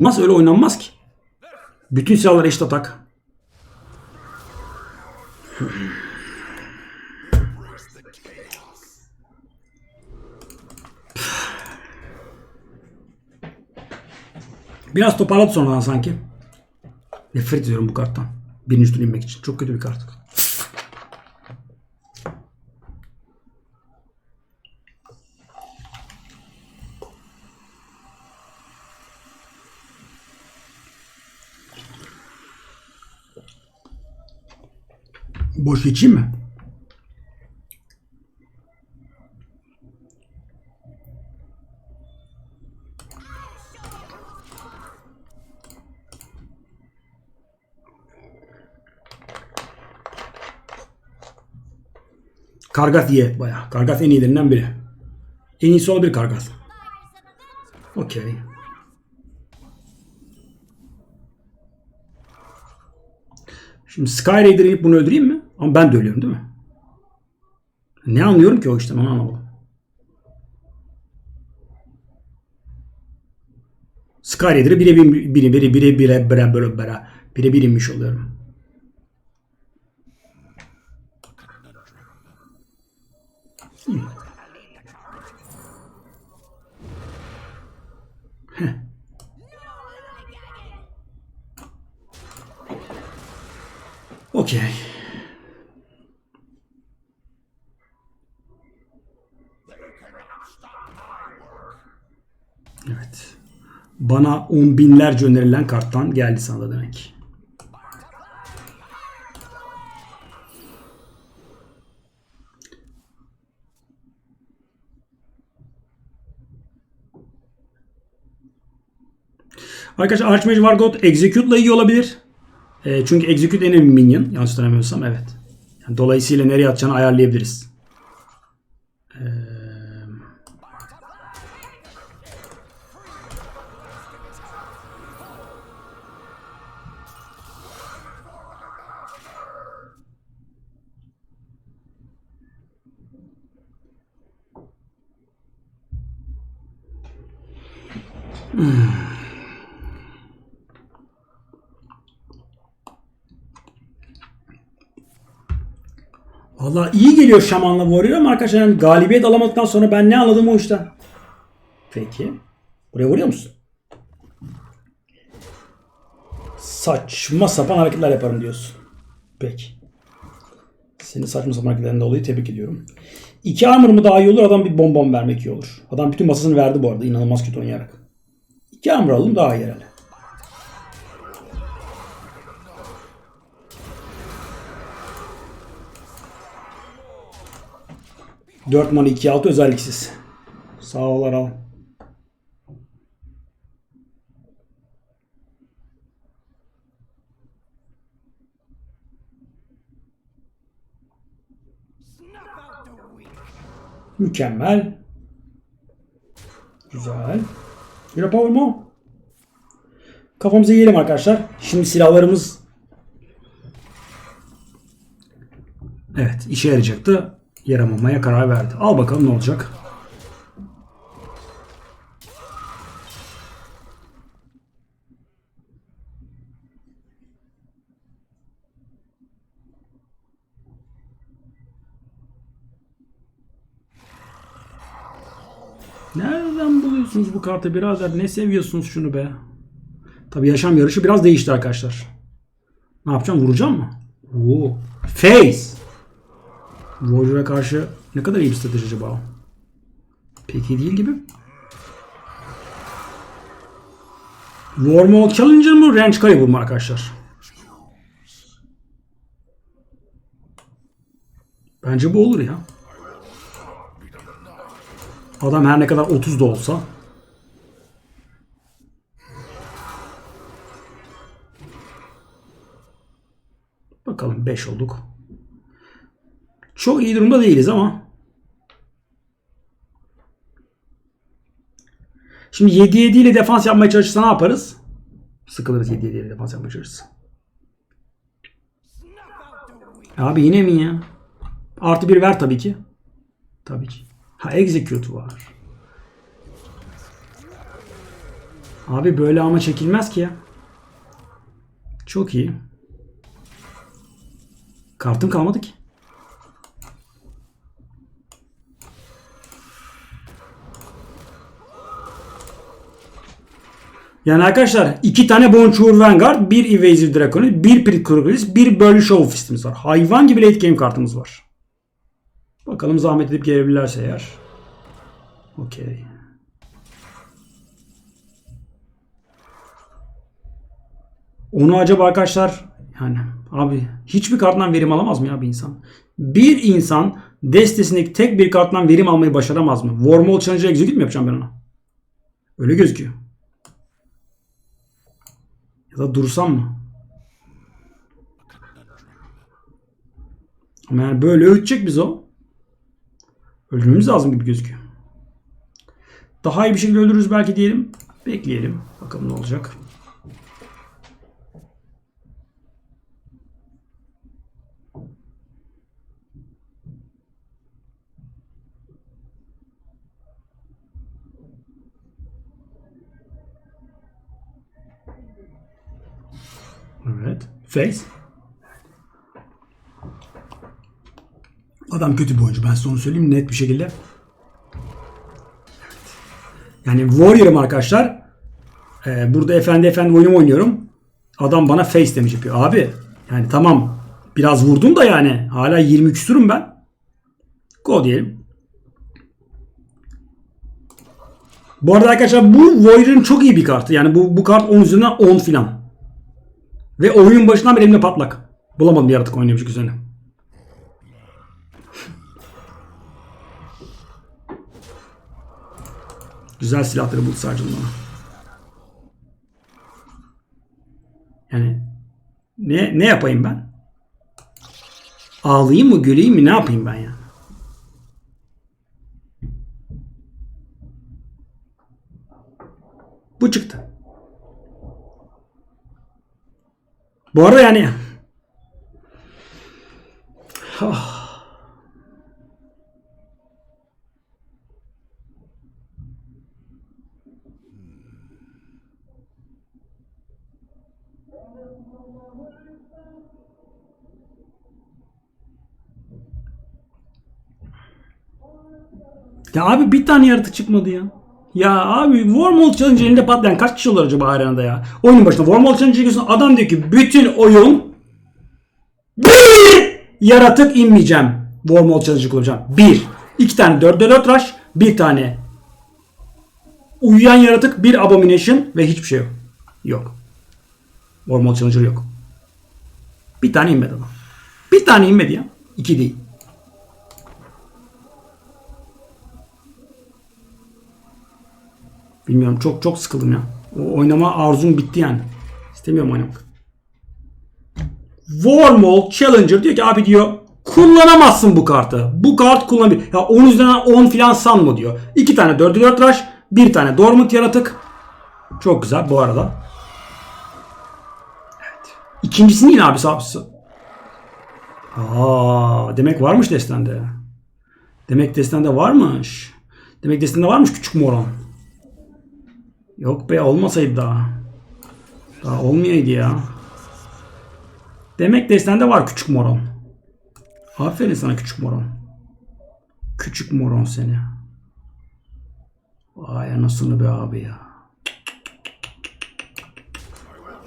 Nasıl öyle oynanmaz ki? Bütün silahlar eşit atak. Biraz toparladı sonradan sanki. Nefret ediyorum bu karttan. Birinci tur inmek için. Çok kötü bir kart. Boş geçeyim mi? Kargat iyi baya. Kargat en iyilerinden biri. En iyisi olabilir Kargat. Okey. Şimdi Skyraider'ı inip bunu öldüreyim mi? Ama ben de ölüyorum değil mi? Ne anlıyorum ki o işten onu anlamadım. Skyraider'ı bire bir bire bire bire bire bire bire bire bire bir inmiş oluyorum. Okey. Evet. Bana on binlerce önerilen karttan geldi sana da demek. Arkadaşlar Archmage Vargot Execute'la iyi olabilir. E, çünkü Execute en önemli minion. Yanlış hatırlamıyorsam evet. Yani dolayısıyla nereye atacağını ayarlayabiliriz. Valla iyi geliyor Şaman'la Warrior ama arkadaşlar yani galibiyet alamadıktan sonra ben ne anladım o işten. Peki. Buraya vuruyor musun? Saçma sapan hareketler yaparım diyorsun. Peki. Seni saçma sapan hareketlerinden dolayı tebrik ediyorum. İki armor mu daha iyi olur? Adam bir bonbon vermek iyi olur. Adam bütün masasını verdi bu arada. İnanılmaz kötü oynayarak. İki armor alalım daha iyi herhalde. Dört mana 2 6 özelliksiz. Sağ ol Aral. Mükemmel. Güzel. Yine power mu? Kafamıza yiyelim arkadaşlar. Şimdi silahlarımız Evet işe yarayacaktı. Yaramamaya karar verdi. Al bakalım ne olacak. Nereden buluyorsunuz bu kartı birader? Ne seviyorsunuz şunu be? Tabi yaşam yarışı biraz değişti arkadaşlar. Ne yapacağım? Vuracağım mı? Oo. Face. Warrior'a karşı ne kadar iyi bir strateji acaba? Pek iyi değil gibi. Warmall Challenger mı? Range Caliber mı arkadaşlar? Bence bu olur ya. Adam her ne kadar 30 da olsa. Bakalım 5 olduk. Çok iyi durumda değiliz ama. Şimdi 7-7 ile defans yapmaya çalışırsa ne yaparız? Sıkılırız 7-7 ile defans yapmaya çalışırsa. Abi yine mi ya? Artı bir ver tabii ki. Tabii ki. Ha execute var. Abi böyle ama çekilmez ki ya. Çok iyi. Kartım kalmadı ki. Yani arkadaşlar iki tane Bonjour Vanguard, bir Evasive Draconid, bir Prit Krugelis, bir Burly Show Fist'imiz var. Hayvan gibi late game kartımız var. Bakalım zahmet edip gelebilirlerse eğer. Okey. Onu acaba arkadaşlar yani abi hiçbir karttan verim alamaz mı ya bir insan? Bir insan destesindeki tek bir karttan verim almayı başaramaz mı? Wormhole Challenge'ı execute mi yapacağım ben ona? Öyle gözüküyor. Ya da dursam mı? Ama yani böyle öğütecek biz o. Öldürmemiz lazım gibi gözüküyor. Daha iyi bir şekilde öldürürüz belki diyelim. Bekleyelim. Bakalım ne olacak. Evet. Face. Adam kötü bir oyuncu. Ben size onu söyleyeyim net bir şekilde. Yani Warrior'ım arkadaşlar. Ee, burada efendi efendi oyunumu oynuyorum. Adam bana face demiş yapıyor. Abi yani tamam biraz vurdum da yani hala 20 küsürüm ben. Go diyelim. Bu arada arkadaşlar bu Warrior'ın çok iyi bir kartı. Yani bu, bu kart 10 üzerinden 10 filan. Ve oyun başından beri elimde patlak. Bulamadım yaratık oynayabilecek üzerine. Güzel silahları buldu sadece bana. Yani ne ne yapayım ben? Ağlayayım mı, güleyim mi, ne yapayım ben ya? Bu çıktı. Bu arada yani Ah. Ya abi bir tane yaratık çıkmadı ya. Ya abi Wormhole Challenge elinde patlayan kaç kişi olur acaba arenada ya? Oyunun başında Wormhole Challenge çekiyorsun adam diyor ki bütün oyun bir yaratık inmeyeceğim. Wormhole Challenge kullanacağım. Bir. İki tane 4'te 4 rush. Bir tane uyuyan yaratık, bir abomination ve hiçbir şey yok. Yok. Wormhole Challenger yok. Bir tane inmedi adam. Bir tane inmedi ya. İki değil. Bilmiyorum çok çok sıkıldım ya. O oynama arzum bitti yani. İstemiyorum oynamak. Wormhole Challenger diyor ki abi diyor kullanamazsın bu kartı. Bu kart kullanabilir. Ya 10 üzerinden 10 filan sanma diyor. 2 tane 4'e 4 rush. Bir tane Dormant yaratık. Çok güzel bu arada. Evet. İkincisini yine abi sapsı. Aa, demek varmış destende. Demek destende varmış. Demek destende varmış küçük moron. Yok be olmasaydı daha. Daha olmayaydı ya. Demek destende var küçük moron. Aferin sana küçük moron. Küçük moron seni. Vay anasını be abi ya.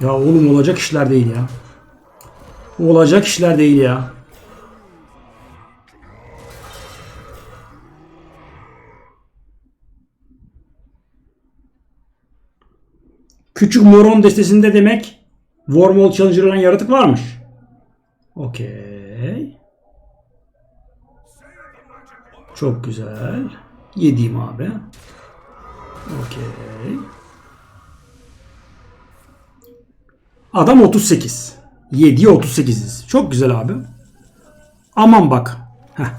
Ya oğlum olacak işler değil ya. Olacak işler değil ya. Küçük moron destesinde demek Wormhole Challenger olan yaratık varmış. Okey. Çok güzel. Yediğim abi. Okey. Adam 38. 7'ye 38'iz. Çok güzel abi. Aman bak. Heh.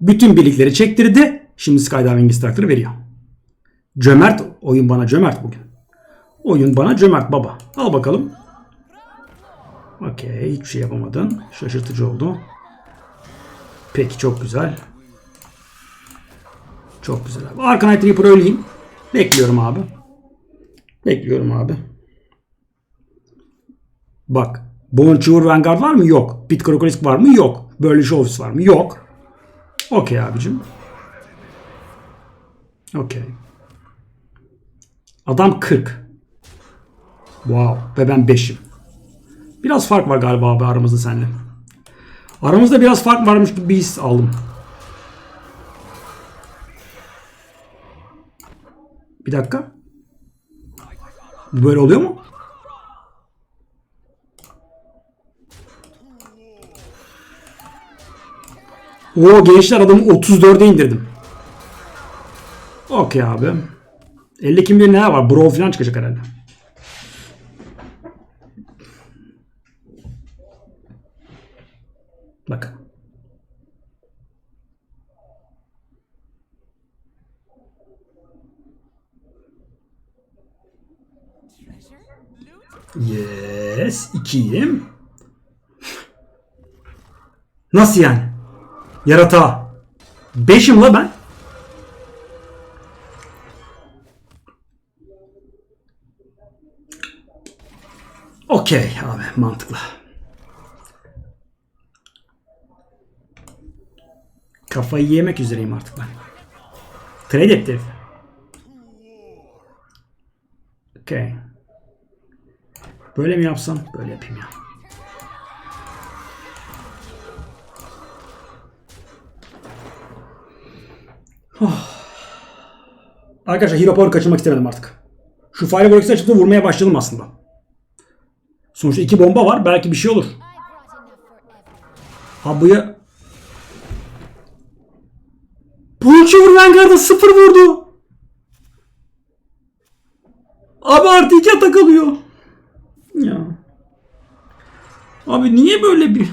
Bütün birlikleri çektirdi. Şimdi Skydiving Instructor'ı veriyor. Cömert. Oyun bana cömert bugün. Oyun bana cömert baba. Al bakalım. Okey. Hiçbir şey yapamadın. Şaşırtıcı oldu. Peki çok güzel. Çok güzel abi. Arcanite Reaper öleyim. Bekliyorum abi. Bekliyorum abi. Bak. Bonjour Vanguard var mı? Yok. Pit Krokolisk var mı? Yok. Böyle Shows var mı? Yok. Okey abicim. Okey. Adam 40. Wow. Ve ben 5'im. Biraz fark var galiba abi aramızda seninle. Aramızda biraz fark varmış gibi bir his aldım. Bir dakika. Bu böyle oluyor mu? Oo gençler adamı 34'e indirdim. Okey abi. 50 kim bilir neler var. Bro falan çıkacak herhalde. Bakın. Yes. ikiyim. Nasıl yani? Yarata. Beşim la ben. Okey abi mantıklı. Kafayı yemek üzereyim artık ben. Trade etti. Okey. Böyle mi yapsam? Böyle yapayım ya. Oh. Arkadaşlar Hero Power kaçırmak istemedim artık. Şu Fireworks'e çıktı vurmaya başladım aslında. Sonuçta iki bomba var. Belki bir şey olur. Ha bu ya... Bolchover Vanguard'a sıfır vurdu. Abi artı iki atak alıyor. Ya. Abi niye böyle bir...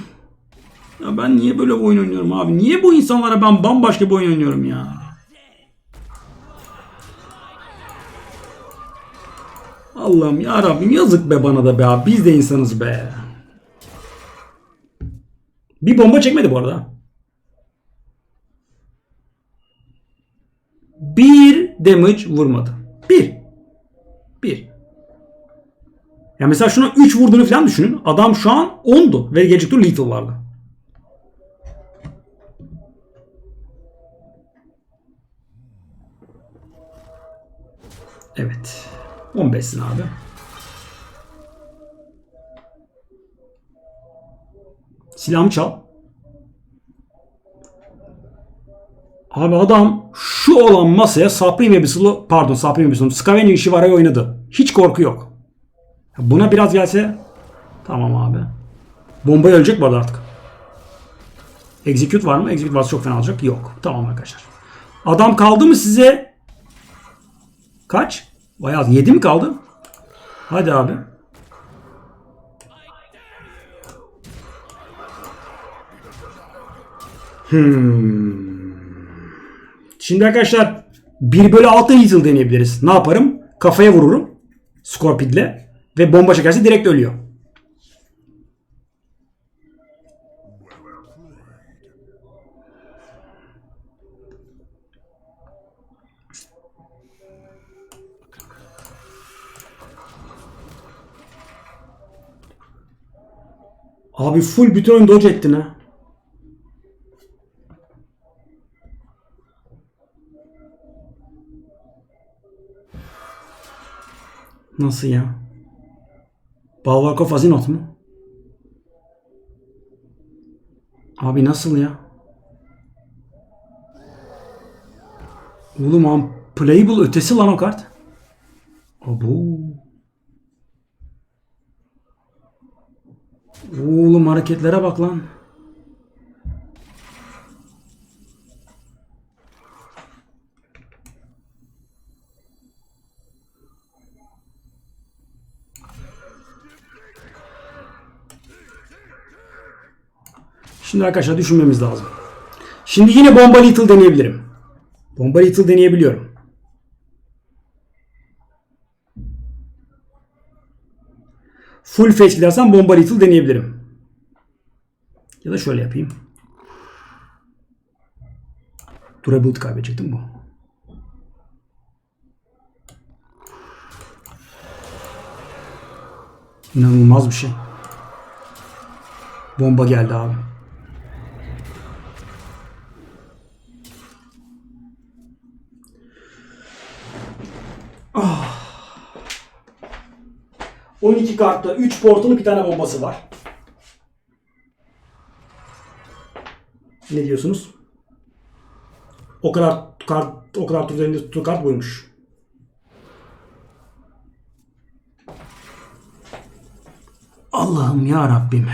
Ya ben niye böyle oyun oynuyorum abi? Niye bu insanlara ben bambaşka bir oyun oynuyorum ya? Allah'ım ya Rabbim yazık be bana da be abi. Biz de insanız be. Bir bomba çekmedi bu arada. Bir damage vurmadı. Bir. Bir. Ya mesela şuna 3 vurduğunu falan düşünün. Adam şu an 10'du ve gelecek tur lethal vardı. Evet. 15'sin abi. Silahımı çal. Abi adam şu olan masaya Supreme Abyssal, pardon Supreme Abyssal, Scavenger Shivara'yı oynadı. Hiç korku yok. Buna biraz gelse tamam abi. Bombayı ölecek bu artık. Execute var mı? Execute varsa çok fena olacak. Yok. Tamam arkadaşlar. Adam kaldı mı size? Kaç? Bayağı 7 mi kaldı? Hadi abi. Hmm. Şimdi arkadaşlar 1 bölü 6 Hazel deneyebiliriz. Ne yaparım? Kafaya vururum. Scorpid'le. Ve bomba çekerse direkt ölüyor. Abi full bütün oyun dodge ettin ha. Nasıl ya? Balvarkov Azinot mu? Abi nasıl ya? Oğlum am playable ötesi lan o kart. Abo. Oğlum hareketlere bak lan. Şimdi arkadaşlar düşünmemiz lazım. Şimdi yine bomba little deneyebilirim. Bomba little deneyebiliyorum. Full face gidersem bomba little deneyebilirim. Ya da şöyle yapayım. Durability kaybedecektim bu. İnanılmaz bir şey. Bomba geldi abi. 12 kartta 3 portalı bir tane bombası var. Ne diyorsunuz? O kadar kart o kadar tur üzerinde tuttuğu kart buymuş. Allah'ım ya Rabbim.